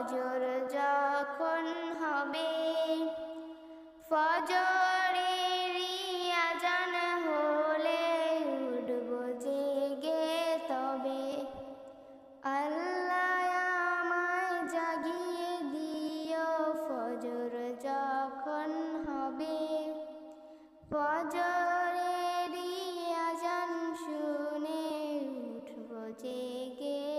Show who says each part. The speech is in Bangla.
Speaker 1: ফজর যখন হবে, ফজরের আজান হলে উঠব জেগে তবে। আল্লাহ আমায় জাগিয়ে দিও ফজর যখন হবে, ফজর